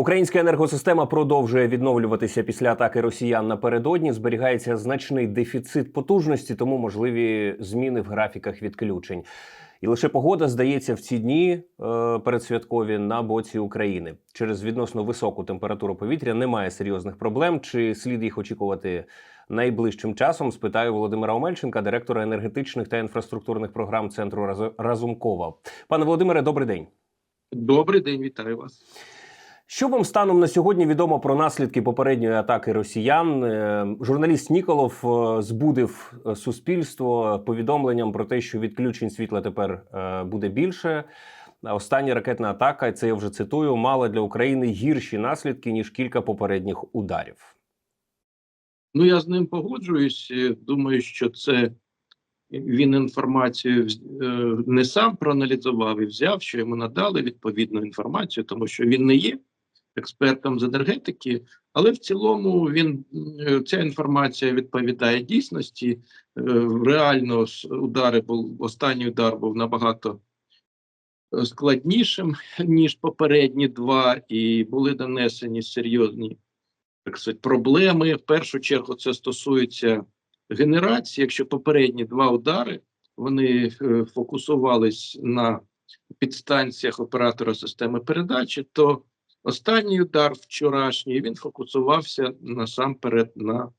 Українська енергосистема продовжує відновлюватися після атаки росіян напередодні. Зберігається значний дефіцит потужності, тому можливі зміни в графіках відключень. І лише погода здається в ці дні е, передсвяткові на боці України. Через відносно високу температуру повітря немає серйозних проблем. Чи слід їх очікувати найближчим часом? Спитаю Володимира Омельченка, директора енергетичних та інфраструктурних програм центру Раз- Разумкова. Пане Володимире, добрий день. Добрий день, вітаю вас. Що вам станом на сьогодні відомо про наслідки попередньої атаки росіян? Е, Журналіст Ніколов е, збудив е, суспільство повідомленням про те, що відключень світла тепер буде більше. Остання ракетна атака, це я вже цитую, мала для України гірші наслідки ніж кілька попередніх ударів. Ну я з ним погоджуюсь. Думаю, що це він інформацію не сам проаналізував і взяв, що йому надали відповідну інформацію, тому що він не є експертом з енергетики, але в цілому він е, ця інформація відповідає дійсності. Е, Реально удари був останній удар був набагато е, складнішим ніж попередні два, і були донесені серйозні так сказати, проблеми. В першу чергу це стосується генерації. Якщо попередні два удари вони фокусувались на підстанціях оператора системи передачі, то останній удар вчорашній він фокусувався насамперед на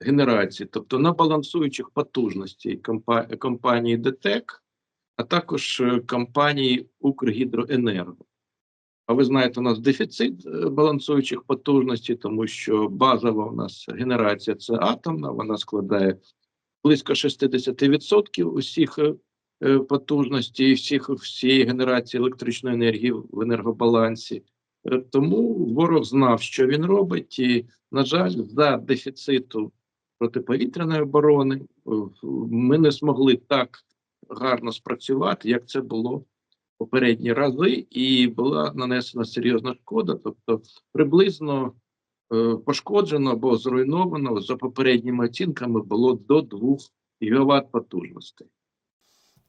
генерації, тобто на балансуючих потужностей компанії ДТЕК, а також е, компанії Укргідроенерго. А ви знаєте, у нас дефіцит е, балансуючих потужностей, тому що базова у нас генерація це атомна, вона складає близько 60% усіх е, потужностей, всіх всієї генерації електричної енергії в енергобалансі. Е, Тому ворог знав, що він робить, і, на жаль, за дефіциту протиповітряної оборони е, ми не змогли так гарно спрацювати, як це було попередні рази, і була нанесена серйозна шкода. Тобто, приблизно е, пошкоджено або зруйновано за попередніми оцінками було до 2 гігават потужностей.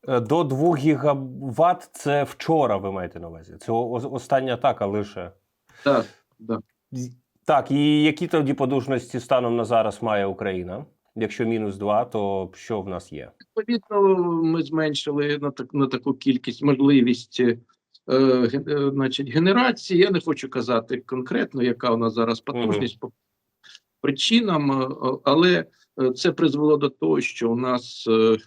Е, До 2 гігаватт це вчора. Ви маєте на увазі? Це остання атака лише. Так, так. Так, і які тоді потужності станом на зараз має Україна? Якщо мінус 2, то що в нас є? Відповідно, ми зменшили на так на таку кількість можливість. е, е, значить, генерації. Я не хочу казати конкретно, яка у нас зараз потужність по причинам, е, але е, це призвело до того, що у нас е,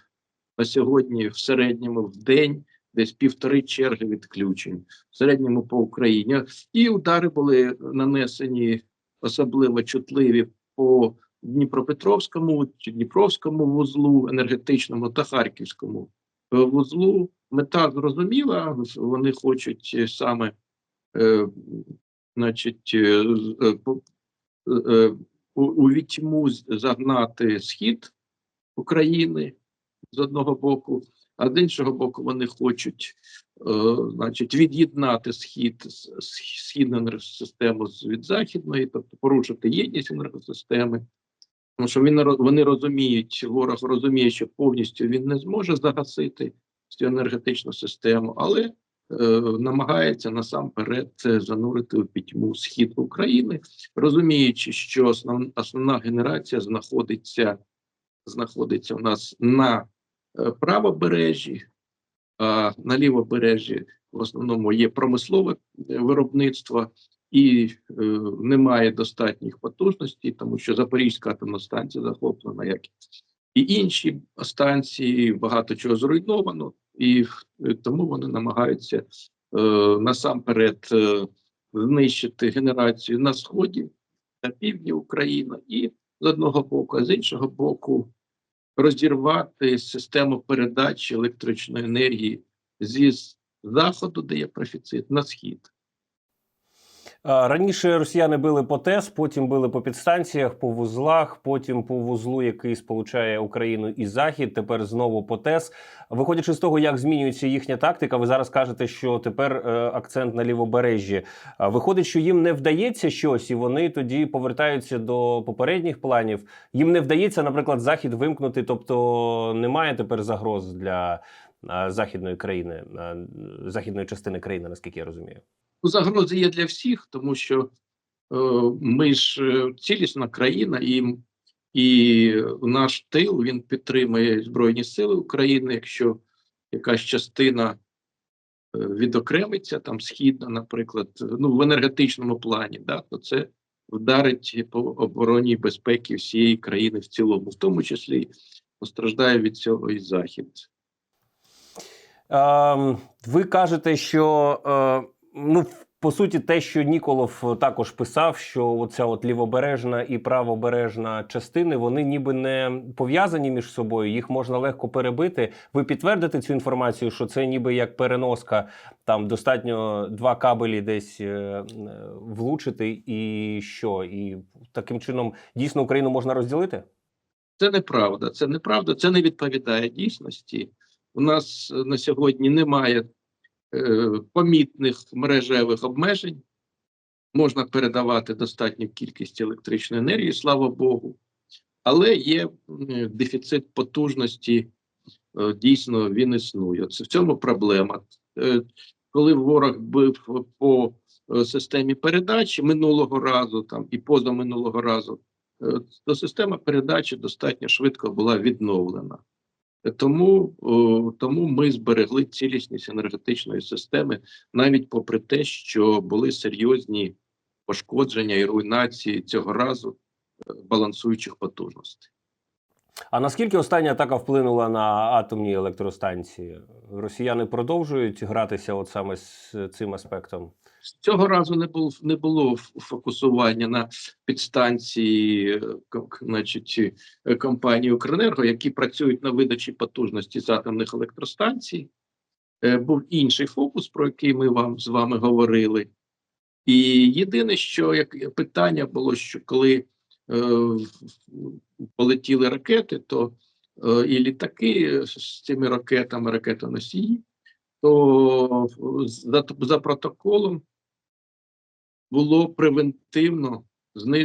на сьогодні в середньому в день десь півтори черги відключень, в середньому по Україні. І удари були нанесені особливо чутливі по Дніпропетровському Дніпровському вузлу енергетичному та Харківському е, вузлу. Мета зрозуміла, вони хочуть е, саме, е, значить, е, е, е, у, у відьму загнати схід України з одного боку, а з іншого боку, вони хочуть, е, значить, від'єднати схід східну енергосистему від західної, тобто порушити єдність енергосистеми. Тому що він, вони розуміють, ворог розуміє, що повністю він не зможе загасити цю енергетичну систему, але е, намагається насамперед це занурити у пітьму схід України, розуміючи, що основ, основна генерація знаходиться, знаходиться у нас на правобережжі, а на лівобережжі в основному є промислове е, виробництво і е, немає достатніх потужностей, тому що Запорізька атомна станція захоплена, як і інші станції, багато чого зруйновано, і е, тому вони намагаються е, насамперед е, знищити генерацію на сході, на півдні України, і з одного боку, а з іншого боку, розірвати систему передачі електричної енергії зі заходу, де є профіцит, на схід. Раніше росіяни били по ТЕС, потім били по підстанціях, по вузлах, потім по вузлу, який сполучає Україну і Захід. Тепер знову по ТЕС. Виходячи з того, як змінюється їхня тактика, ви зараз кажете, що тепер е, акцент на лівобережжі. Виходить, що їм не вдається щось, і вони тоді повертаються до попередніх планів. Їм не вдається, наприклад, захід вимкнути, тобто немає тепер загроз для західної країни, західної частини країни, наскільки я розумію. Загрози є для всіх, тому що е, ми ж е, цілісна країна, і, і наш тил він підтримує Збройні Сили України. Якщо якась частина е, відокремиться, там східна, наприклад, ну в енергетичному плані, да, то це вдарить по обороні безпеки всієї країни в цілому, в тому числі постраждає від цього і захід. Ем, ви кажете, що ну, по суті, те, що Ніколов також писав, що оця от лівобережна і правобережна частини вони ніби не пов'язані між собою, їх можна легко перебити. Ви підтвердите цю інформацію, що це ніби як переноска, там достатньо два кабелі десь е, влучити, і що? І таким чином дійсно Україну можна розділити? Це неправда. Це неправда, це не відповідає дійсності. У нас е, на сьогодні немає е, помітних мережевих обмежень. Можна передавати достатню кількість електричної енергії, слава Богу, але є дефіцит потужності. е, Дійсно, він існує. Це в цьому проблема. Е, Коли ворог бив по е, системі передачі минулого разу, там і позаминулого разу, е, то система передачі достатньо швидко була відновлена. Тому, тому ми зберегли цілісність енергетичної системи, навіть попри те, що були серйозні пошкодження і руйнації цього разу е, балансуючих потужностей. А наскільки остання атака вплинула на атомні електростанції? Росіяни продовжують гратися от саме з цим аспектом? Цього разу не було не було фокусування на підстанції, е, значить, е, компанії Укренерго, які працюють на видачі потужності з атомних електростанцій. Е, Був інший фокус, про який ми вам з вами говорили. І єдине, що як питання було, що коли е, полетіли ракети, то е, і літаки з цими ракетами, ракетоносії, то за, за протоколом було превентивно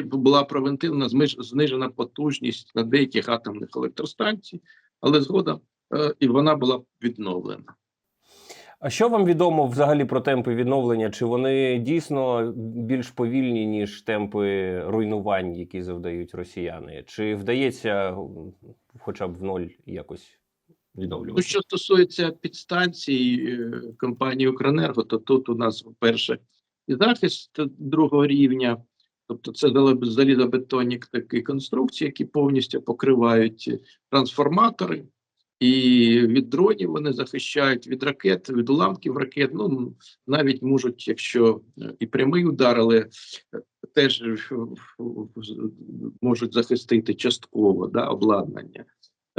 була превентивно знижена потужність на деяких атомних електростанцій, але згодом е, і вона була відновлена. А що вам відомо взагалі про темпи відновлення? Чи вони дійсно більш повільні, ніж темпи руйнувань, які завдають росіяни? Чи вдається хоча б в ноль якось Ну, відновлювати? що стосується підстанцій е, компанії Укренерго, то тут у нас перше і захист другого рівня, тобто це залізобетонні такі конструкції, які повністю покривають трансформатори, і від дронів вони захищають від ракет, від уламків ракет. Ну навіть можуть, якщо е, і прямий удар, але е, теж можуть захистити частково да, обладнання.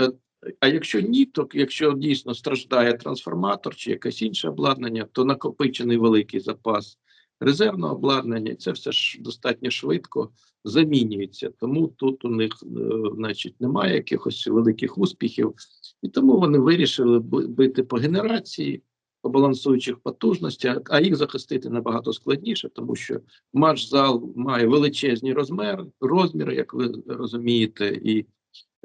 Е, а якщо ні, то якщо дійсно страждає трансформатор чи якесь інше обладнання, то накопичений великий запас резервного обладнання, це все ж достатньо швидко замінюється. Тому тут у них, е, значить, немає якихось великих успіхів, і тому вони вирішили бити по генерації, по балансуючих потужностях, а їх захистити набагато складніше, тому що матч-зал має величезні розміри, розміри, як ви розумієте, і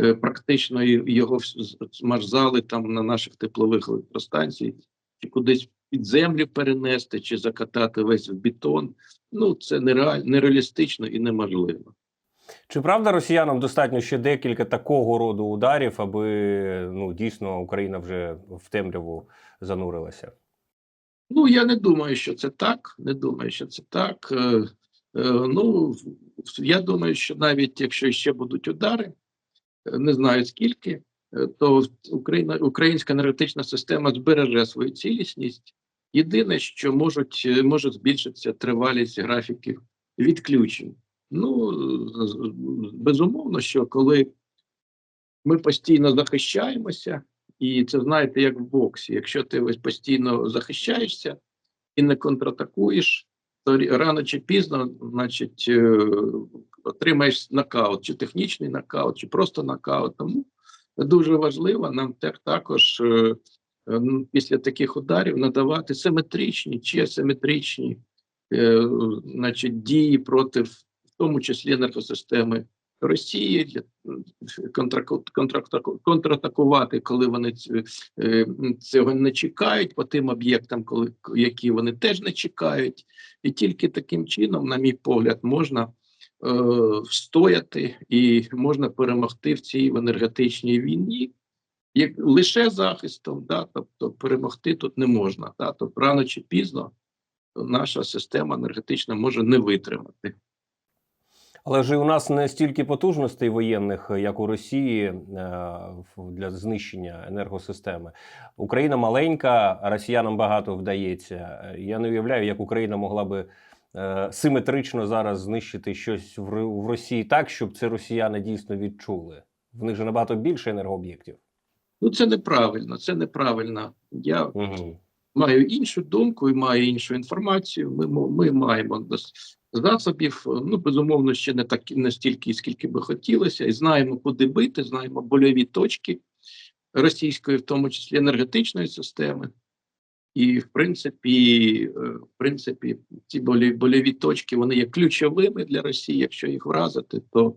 е, практично його вс- з- з- там на наших теплових електростанцій, чи кудись під землю перенести, чи закатати весь в бетон. Ну це нереаль, нереалістично і неможливо. Чи правда росіянам достатньо ще декілька такого роду ударів, аби ну дійсно Україна вже в темряву занурилася? Ну я не думаю, що це так. Не думаю, що це так. Е, е, ну я думаю, що навіть якщо ще будуть удари, е, не знаю скільки, то Україна, українська енергетична система збереже свою цілісність. Єдине, що можуть е, може збільшитися тривалість графіків відключень. Ну безумовно, що коли ми постійно захищаємося, і це знаєте, як в боксі. Якщо ти ось постійно захищаєшся і не контратакуєш, то рано чи пізно, значить, е, отримаєш нокаут, чи технічний нокаут, чи просто нокаут. Тому дуже важливо нам так також е, після таких ударів надавати симетричні чи асиметричні е, значить, дії проти, в тому числі енергосистеми Росії контратакувати, коли вони е, цього не чекають, по тим об'єктам, які вони теж не чекають, і тільки таким чином, на мій погляд, можна е, встояти і можна перемогти в цій енергетичній війні. Як лише захистом, да, тобто перемогти тут не можна. Да, тобто рано чи пізно наша система енергетична може не витримати. Але ж і у нас не стільки потужностей воєнних, як у Росії, е, для знищення енергосистеми. Україна маленька, росіянам багато вдається. Я не уявляю, як Україна могла би е, симетрично зараз знищити щось в Росії так, щоб це росіяни дійсно відчули. В них же набагато більше енергооб'єктів. Ну це неправильно, це неправильно. Я Угу. маю іншу думку і маю іншу інформацію. Ми, ми маємо засобів, ну безумовно, ще не так не стільки, скільки би хотілося, і знаємо, куди бити, знаємо больові точки російської, в тому числі енергетичної системи. І в принципі, е, в принципі, ці болі- больові точки вони є ключовими для Росії. Якщо їх вразити, то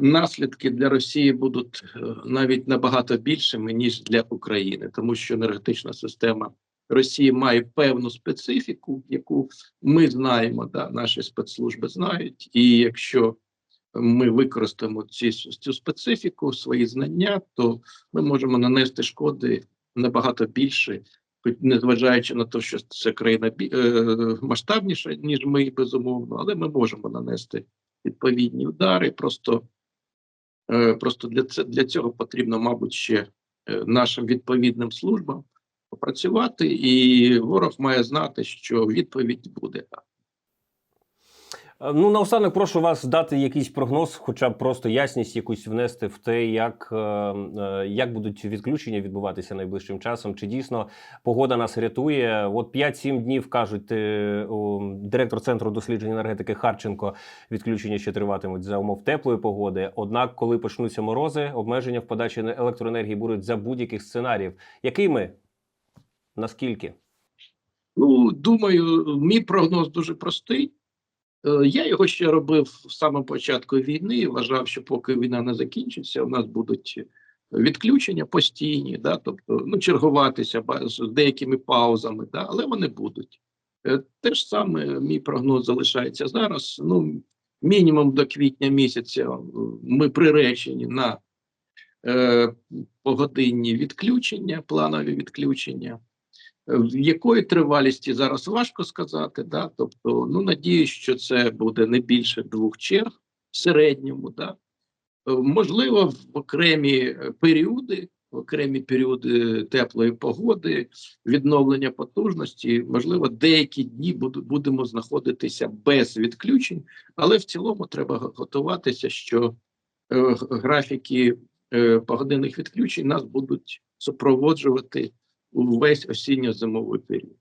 наслідки для Росії будуть е, навіть набагато більшими ніж для України, тому що енергетична система Росії має певну специфіку, яку ми знаємо, да, наші спецслужби знають. І якщо ми використаємо ці, цю специфіку, свої знання, то ми можемо нанести шкоди набагато більше, незважаючи на те, що це країна е, масштабніша, ніж ми, безумовно, але ми можемо нанести відповідні удари. Просто, е, просто для, це, для цього потрібно, мабуть, ще е, нашим відповідним службам попрацювати, і ворог має знати, що відповідь буде Ну, наостанок прошу вас дати якийсь прогноз, хоча б просто ясність якусь внести в те, як, е, е, як будуть відключення відбуватися найближчим часом. Чи дійсно погода нас рятує? От 5-7 днів кажуть е, директор центру досліджень енергетики Харченко. Відключення ще триватимуть за умов теплої погоди. Однак, коли почнуться морози, обмеження в подачі електроенергії будуть за будь-яких сценаріїв. Якими? Наскільки? Ну, думаю, мій прогноз дуже простий. Е, Я його ще робив в самому початку війни. Вважав, що поки війна не закінчиться, у нас будуть відключення постійні, да, тобто ну, чергуватися з деякими паузами, да, але вони будуть. Е, Те ж саме мій прогноз залишається зараз. Ну, мінімум до квітня місяця е, ми приречені на е, погодинні відключення, планові відключення. В якої тривалісті зараз важко сказати, да? тобто, ну надіюсь, що це буде не більше двох черг в середньому, да? Е, можливо, в окремі е, періоди, в окремі періоди теплої погоди, відновлення потужності, можливо, деякі дні будемо знаходитися без відключень, але в цілому треба готуватися, що е, графіки е, погодинних відключень нас будуть супроводжувати увесь осінньо-зимовий період.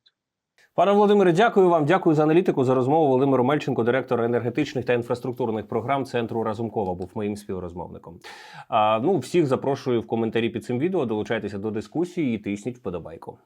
Пане Володимире, дякую вам. Дякую за аналітику за розмову. Володимир Мельченко, директор енергетичних та інфраструктурних програм центру Разумкова, був моїм співрозмовником. А, ну всіх запрошую в коментарі під цим відео. Долучайтеся до дискусії і тисніть вподобайку.